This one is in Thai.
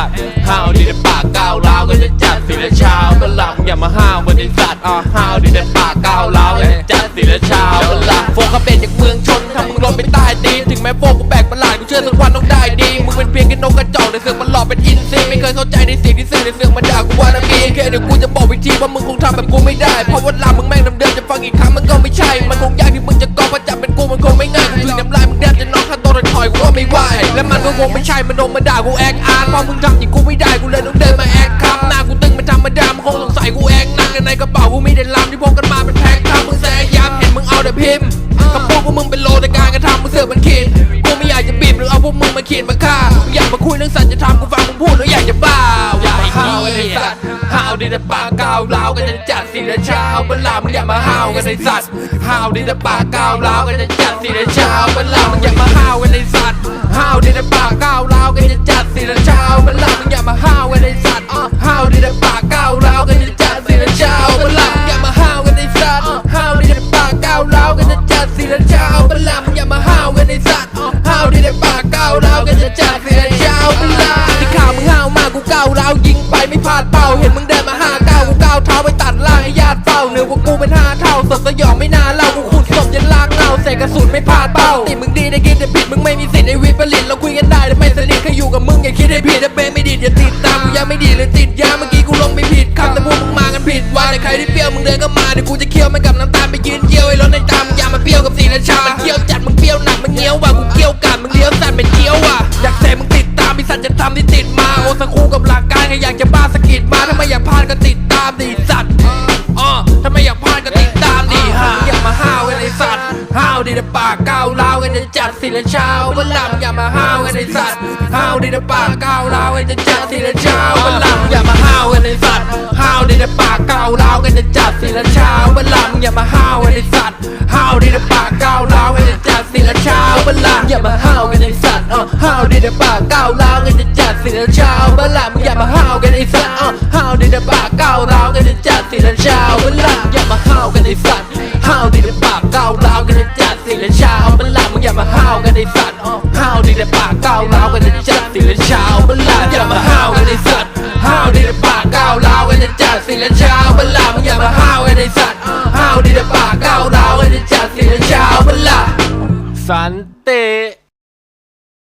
สัตว์ห้าวดีแต่ปากก้าวร้าวกันจะจัดสิละเช้าบัลลังก์อย่ามาห้าวกันไอสัตว์อะห้าวดีแต่ปากก้าวร้าวกันจะจัดสิละเช้าบัลลังก์โฟกเขาเป็นจากเมืองชนถ้ามึงลงไปใต้ตีนถึงแม้โฟกกูแบกประหลาดกูเชื่อสักวันต้องได้ดีมึงเป็นเพียงแค่นกกระจอกแต่เสือกมันหลอกเป็นอินทรีไม่เคยเข้าใจในสิ่งที่สื่อในเสือกมันด่ากูว่านะมีแค่เดี๋ยวกูจะบอกวิธีว่ามึงคงทำแบบกูไม่ได้เพราะว่าลามึงแม่งเดิมๆจะฟังอีกครั้งมันก็ไม่ใช่ มันคงยากที่มึงจะกอบว่าจับเป็นกูมันคงไม่ง่ายกูถึงน้ำลายมึงแดบจะนอนข้าโตระถ อยกูก็ไม่ไหวและมันก็คงไม่ใช่มันโดนมาด่ากูแอคอาร์ตเพราะมึงทำอย่างกูไม่ได้กูเลยต้องเดินมาแอคครับหน้ากูตึงเป็นธรรมดามึงคงสงสัยกูแอคนักในกระเป๋ากูมีแต่ลำที่พกกันมาเป็นแพ็คครับมึงแซงย้ำเห็นมึงเอาแต่พิมพ์คำพูดพวกมึงเป็นโลแต่การกระทำมึงเสือกมันขีดกูไม่อยากจะบีบหรือเอาพวกมึงมาขีดมาฆ่าอยากมาคุยเรื่องสัจธรรมกูฟังมึงพูดแล้วอยากจะบ้าอยาให้ห้าวไอ้สัตว์ห้าวดีแต่ปากก้าวร้ากันจะจัดสิละเช้าเวลามึงอย่ามาห้าวกันไอ้สัตว์ห้าวดีแต่ปากกาวร้ากันจะจัดสิละเช้า ร้ากันจะจัดสิละเช้าเวลาที่ข่าวมึงห้าวมากกูก้าวร้าวยิงไปไม่พลาดเป้าเห็นมึงเดินมาห้าก้าวกูก้าวเท้าไปตัดล่างให้ญาติเฝ้าเหนือกว่ากูเป็นห้าเท่าสดสยองไม่น่าเล่ากูขุดศพยันลากเงาใส่กระสุนไม่พลาดเป้าติมึงดีได้คิดแต่ผิดมึงไม่มีสิทธิ์ในวิปริตเราคุยกันได้แต่ไม่สนิทแค่อยู่กับมึงอย่าคิดให้ผิดถ้าเป็นไม่ดีอย่าติดตามกูยังไม่ดีหรือติดยาเมื่อกี้กูลงไม่ผิดคำแต่พวกมึงมากันผิดว่าแต่ใครที่เปรี้ยวมึงเดินก็มาเดี๋ยวกูจะเคี่ยวมันกับน้ำตาลไปยืนเยี่ยวไอ้รถในตามอย่ามาเปรี้ยวกับสีราชามันเคี่ยวจัดมึงเปรี้ยวหนักมันเงี้ยวว่ะกูเคี่ยวกัน ดิแต่ปากก้าวร้าวกันจะจัดสิละเช้าวันหลังอย่ามาห้าวกันไอสัตว์ห้าวดิแต่ปากก้าวร้าวกันจะจัดสิละเช้าวันหลังอย่ามาห้าวกันไอสัตว์ห้าวดิแต่ปากก้าวร้าวกันจะจัดสิละเช้าวันหลังอย่ามาห้าวกันไอสัตว์ห้าวดิแต่ปากก้าวร้าวกันจะจัดสิละเช้าวันหลังอย่ามาห้าวกันไอสัตว์อะห้าวดิแต่ปากก้าวร้าวกันจะจัดสิละเช้าวันหลังอย่ามาห้าวกันไอสัตว์อะห้าวดิแต่ปากก้าวร้าวกันจะจัดสิละเช้า ลังมึงอย่ามาห้าวกันไอ้สัตว์ห้าวดีแต่ปากก้าวร้าวกันจะจัดสิละเช้าวันหลังอย่ามาห้าวกันไอ้สัตว์ห้าวดีแต่ปากก้าวร้าวกันจะจัดสิละเช้าวันหลังมึงอย่ามาห้าวกันไอ้สัตว์ห้าวดีแต่ปากก้าวร้าวกันจะจัดสิละเช้าวันหลังสัน